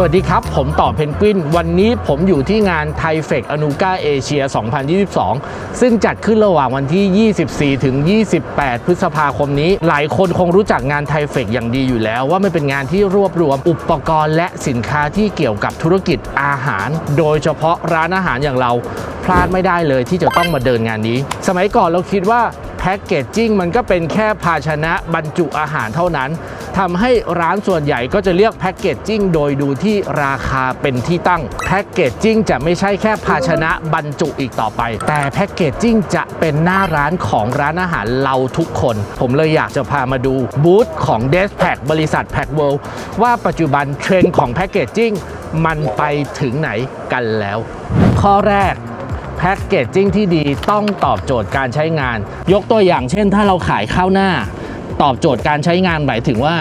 สวัสดีครับ ผมต่อเพนกวิน วันนี้ผมอยู่ที่งานไทเฟกอนูกาเอเชีย 2022 ซึ่งจัดขึ้นระหว่างวันที่ 24 ถึง 28 พฤษภาคมนี้ หลายคนคงรู้จักงานไทเฟกอย่างดีอยู่แล้ว ว่ามันเป็นงานที่รวบรวมอุปกรณ์และสินค้าที่เกี่ยวกับธุรกิจอาหาร โดยเฉพาะร้านอาหารอย่างเราพลาดไม่ได้เลยที่จะต้องมาเดินงานนี้ สมัยก่อนเราคิดว่า แพ็กเกจจิ้งมันก็เป็นแค่ภาชนะบรรจุอาหารเท่านั้นทำให้ร้านส่วนใหญ่ก็จะเลือกแพ็กเกจจิ้งโดยดูที่ราคาเป็นที่ตั้งแพ็กเกจจิ้งจะไม่ใช่แค่ภาชนะบรรจุอีกต่อไป แต่แพ็กเกจจิ้งจะเป็นหน้าร้านของร้านอาหารเราทุกคน ผมเลยอยากจะพามาดูบูธของ d e s p a c บริษัท Pack World ว่าปัจจุบันเทรนด์ของแพ็กเกจจิ้งมันไปถึงไหนกันแล้ว ข้อแรก แพ็กเกจจิ้งที่ดีต้องตอบโจทย์การใช้งาน ยกตัวอย่างเช่น ถ้าเราขายข้าวหน้า ตอบโจทย์การใช้งานหมายถึงว่า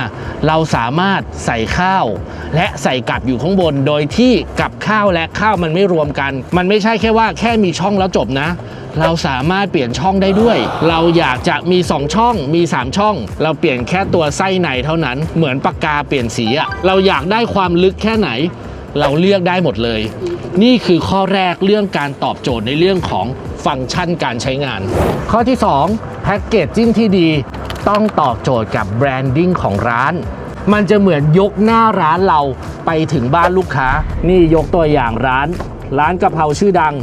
เราสามารถใส่ข้าว และใส่กลับอยู่ข้างบน โดยที่กับข้าวและข้าวมันไม่รวมกัน มันไม่ใช่แค่ว่าแค่มีช่องแล้วจบนะเราสามารถเปลี่ยนช่องได้ด้วย เราอยากจะมี 2 ช่อง มี 3 ช่อง เราเปลี่ยนแค่ตัวไส้ในเท่านั้น เหมือนปากกาเปลี่ยนสีอะเราอยากได้ความลึกแค่ไหน เราเลือกได้หมดเลย นี่คือข้อแรกเรื่องการตอบโจทย์ในเรื่องของฟังก์ชันการใช้งาน ข้อที่ 2 แพ็กเกจจิ้งที่ดีต้องตอบโจทย์กับแบรนดิ้งของร้าน มันจะเหมือนยกหน้าร้านเราไปถึงบ้านลูกค้า นี่ยกตัวอย่างร้าน ร้านกะเพราชื่อดัง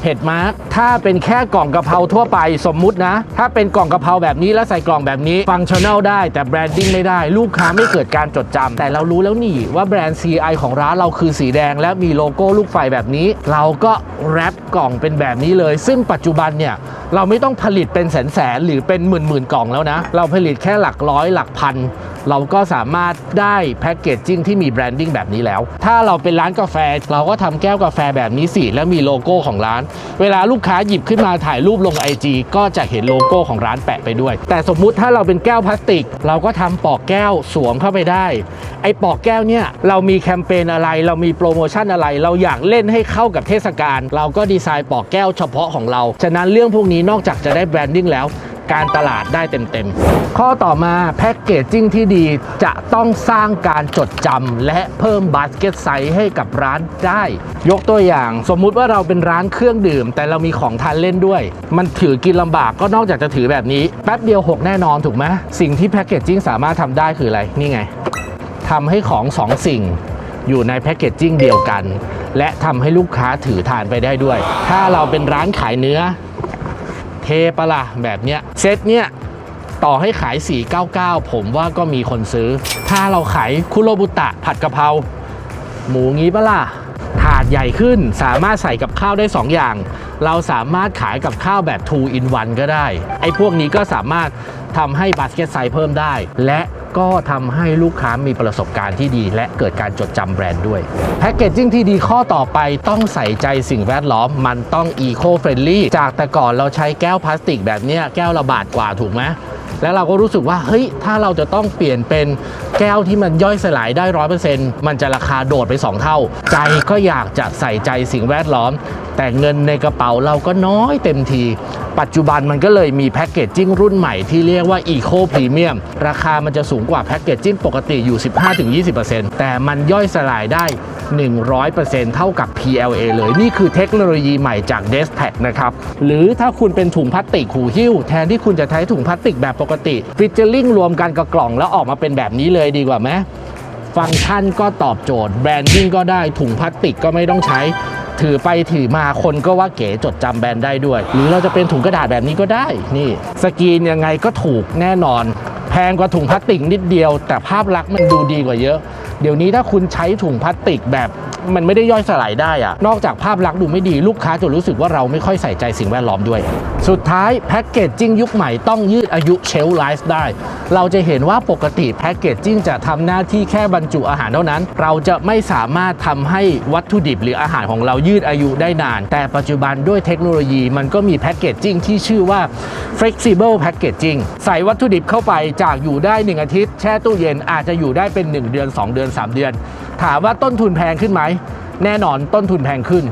เผ็ดมาร์กถ้าเป็นแค่กล่องกะเพราทั่วไปสมมุตินะ ถ้าเป็นกล่องกะเพราแบบนี้แล้วใส่กล่องแบบนี้ฟังชั่นแนลได้แต่แบรนดิ้งไม่ได้ ลูกค้าไม่เกิดการจดจำแต่เรารู้แล้วนี่ว่าแบรนด์ CI ของร้านเราคือสีแดง และมีโลโก้ลูกไฟแบบนี้ เราก็แรปกล่องเป็นแบบนี้เลย ซึ่งปัจจุบันเนี่ยเราไม่ต้องผลิตเป็นแสนแสนหรือเป็นหมื่นหมื่นกล่องแล้วนะ เราผลิตแค่หลักร้อยหลักพัน เราก็สามารถได้แพ็กเกจจิ้งที่มีแบรนดิ้งแบบนี้แล้ว ถ้าเราเป็นร้านกาแฟ เราก็ทำแก้วกาแฟแบบนี้สิ แล้วมีโลโก้ของร้าน เวลาลูกค้าหยิบขึ้นมาถ่ายรูปลง IG ก็จะเห็นโลโก้ของร้านแปะไปด้วย แต่สมมุติถ้าเราเป็นแก้วพลาสติก เราก็ทำปอกแก้วสวมเข้าไปได้ ไอ้ปอกแก้วเนี่ยเรามีแคมเปญอะไร เรามีโปรโมชั่นอะไร เราอยากเล่นให้เข้ากับเทศกาลเราก็ดีไซน์ปอกแก้วเฉพาะของเรา ฉะนั้นเรื่องพวกนี้นอกจากจะได้แบรนดิ้งแล้ว การตลาดได้เต็มๆ ข้อต่อมาแพ็กเกจจิ้งที่ดีจะต้องสร้างการจดจำและเพิ่มบาสเกตไซส์ให้กับร้านได้ ยกตัวอย่างสมมุติว่าเราเป็นร้านเครื่องดื่ม แต่เรามีของทานเล่นด้วย มันถือกินลำบากก็นอกจากจะถือแบบนี้ แป๊บเดียว6แน่นอนถูกไหมสิ่งที่แพ็กเกจจิ้งสามารถทำได้คืออะไรนี่ไงทำให้ของสองสิ่งอยู่ในแพ็กเกจจิ้งเดียวกัน และทำให้ลูกค้าถือทานไปได้ด้วย ถ้าเราเป็นร้านขายเนื้อ ปะละแบบเนี้ยเซตเนี้ยต่อให้ขาย 499 ผมว่าก็มีคนซื้อ ถ้าเราขายคุโรบุตะผัดกะเพราหมูงี้ปะล่ะถาดใหญ่ขึ้นสามารถใส่กับข้าวได้ 2 อย่าง เราสามารถขายกับข้าวแบบ 2 in 1 ก็ได้ ไอ้พวกนี้ก็สามารถทำให้บาสเกตไซส์เพิ่มได้ และ ก็ทำให้ลูกค้ามีประสบการณ์ที่ดี และเกิดการจดจำแบรนด์ด้วยแพคเกจจิ้งที่ดีข้อต่อไปต้องใส่ใจสิ่งแวดล้อม มันต้องอีโคเฟรนลี่จากแต่ก่อนเราใช้แก้วพลาสติกแบบนี้แก้วละบาทกว่าถูกไหม แล้วเราก็รู้สึกว่าเฮ้ยถ้าเราจะต้องเปลี่ยนเป็นแก้วที่มันย่อยสลายได้ร้อยเปอร์เซ็นต์มันจะราคาโดดไป 2 เท่า ใจก็อยากจะใส่ใจสิ่งแวดล้อม แต่เงินในกระเป๋าเราก็น้อยเต็มที ปัจจุบันมันก็เลยมีแพ็กเกจจิ้งรุ่นใหม่ที่เรียกว่า Eco Premium ราคามันจะสูงกว่าแพ็กเกจจิ้งปกติอยู่ 15-20%แต่มันย่อยสลายได้ 100%เท่ากับ PLA เลย นี่คือเทคโนโลยีใหม่จาก d e s p a c นะครับหรือถ้าคุณเป็นถุงพลาสติกหูหิ้ว แทนที่คุณจะใช้ถุงพลาสติกแบบปกติ ฟิชเจอร์ลิงรวมกันกับกล่องแล้วออกมาเป็นแบบนี้เลยดีกว่าไหมฟังก์ชันก็ตอบโจทย์ แบรนดิ้งก็ได้ถุงพลาสติกก็ไม่ต้องใช้ ถือไปถือมาคนก็ว่าเก๋จดจำแบรนด์ได้ด้วย หรือเราจะเป็นถุงกระดาษแบบนี้ก็ได้นี่ สกรีนยังไงก็ถูกแน่นอน แพงกว่าถุงพลาสติกนิดเดียว แต่ภาพลักษณ์มันดูดีกว่าเยอะ เดี๋ยวนี้ถ้าคุณใช้ถุงพลาสติกแบบ มันไม่ได้ย่อยสลายได้อะนอกจากภาพลักษณ์ดูไม่ดีลูกค้าจะรู้สึกว่าเราไม่ค่อยใส่ใจสิ่งแวดล้อมด้วย สุดท้ายแพ็กเกจจิ้งยุคใหม่ต้องยืดอายุเชลฟ์ไลฟ์ได้ เราจะเห็นว่าปกติแพ็กเกจจิ้งจะทำหน้าที่แค่บรรจุอาหารเท่านั้น เราจะไม่สามารถทำให้วัตถุดิบหรืออาหารของเรายืดอายุได้นาน แต่ปัจจุบันด้วยเทคโนโลยีมันก็มีแพ็กเกจจิ้งที่ชื่อว่า flexible packaging ใส่วัตถุดิบเข้าไปจากอยู่ได้ 1 อาทิตย์ แช่ตู้เย็นอาจจะอยู่ได้เป็น 1 เดือน 2 เดือน 3 เดือน ถามว่าต้นทุนแพงขึ้นไหม แน่นอนต้นทุนแพงขึ้น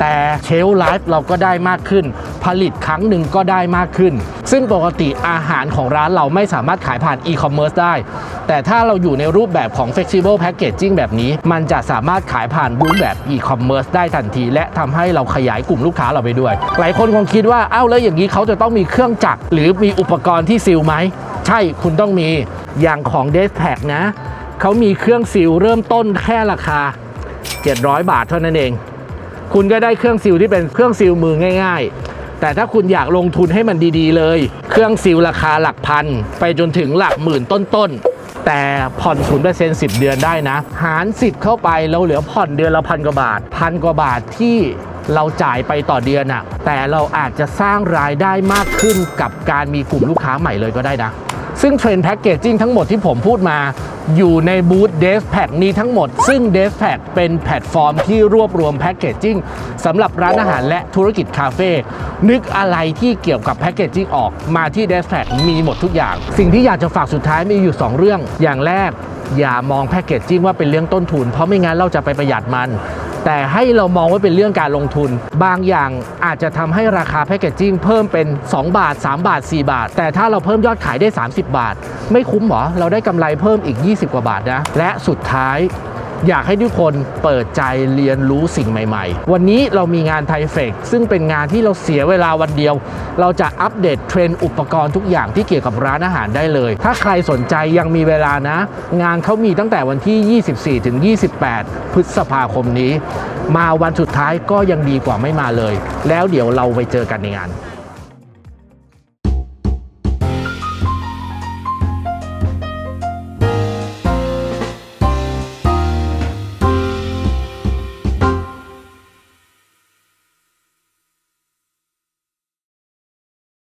แต่เชลไลฟ์เราก็ได้มากขึ้น ผลิตครั้งหนึ่งก็ได้มากขึ้น ซึ่งปกติอาหารของร้านเราไม่สามารถขายผ่านอีคอมเมิร์ซได้ แต่ถ้าเราอยู่ในรูปแบบของ Flexible Packaging แบบนี้ มันจะสามารถขายผ่านบูธแบบอีคอมเมิร์ซได้ทันที และทำให้เราขยายกลุ่มลูกค้าเราไปด้วย หลายคนคงคิดว่าอ้าวแล้วอย่างนี้เขาจะต้องมีเครื่องจักรหรือมีอุปกรณ์ที่ซีลไหมใช่คุณต้องมีอย่างของ d e s p a c นะ เขามีเครื่องซีลเริ่มต้นแค่ราคา 700 บาทเท่านั้นเอง คุณก็ได้เครื่องซิลที่เป็นเครื่องซิลมือง่าย ๆ แต่ถ้าคุณอยากลงทุนให้มันดีๆ เลย เครื่องซิลราคาหลักพัน ไปจนถึงหลักหมื่นต้นๆ แต่ผ่อนศูนย์เปอร์เซ็นต์สิบเดือนได้นะ หารสิบเข้าไปเราเหลือผ่อนเดือนละพันกว่าบาท พันกว่าบาทที่เราจ่ายไปต่อเดือนอะแต่เราอาจจะสร้างรายได้มากขึ้นกับการมีกลุ่มลูกค้าใหม่เลยก็ได้นะ ซึ่งเทรนด์แพ็กเกจจิ้งทั้งหมดที่ผมพูดมา อยู่ในบูธ d e s p a c นี้ทั้งหมด ซึ่ง d e s p a c เป็นแพลตฟอร์มที่รวบรวมแพ็กเกจจิ้งสำหรับร้านอาหารและธุรกิจคาเฟ่นึกอะไรที่เกี่ยวกับแพ็กเกจจิ้งออกมาที่ d e s p a c มีหมดทุกอย่าง สิ่งที่อยากจะฝากสุดท้ายมีอยู่ 2 เรื่องอย่างแรกอย่ามองแพ็กเกจจิ้งว่าเป็นเรื่องต้นทุน เพราะไม่งั้นเราจะไปประหยัดมัน แต่ให้เรามองว่าเป็นเรื่องการลงทุน บางอย่างอาจจะทำให้ราคาแพคเกจจิ้งเพิ่มเป็น 2 บาท 3 บาท 4 บาท แต่ถ้าเราเพิ่มยอดขายได้ 30 บาท ไม่คุ้มหรอ เราได้กำไรเพิ่มอีก 20 กว่าบาทนะ และสุดท้าย อยากให้ทุกคนเปิดใจเรียนรู้สิ่งใหม่ ๆ วันนี้เรามีงานไทเฟกซึ่งเป็นงานที่เราเสียเวลาวันเดียว เราจะอัปเดตเทรนด์อุปกรณ์ทุกอย่างที่เกี่ยวกับร้านอาหารได้เลย ถ้าใครสนใจยังมีเวลานะ งานเขามีตั้งแต่วันที่ 24 ถึง 28 พฤษภาคมนี้ มาวันสุดท้ายก็ยังดีกว่าไม่มาเลย แล้วเดี๋ยวเราไปเจอกันในงาน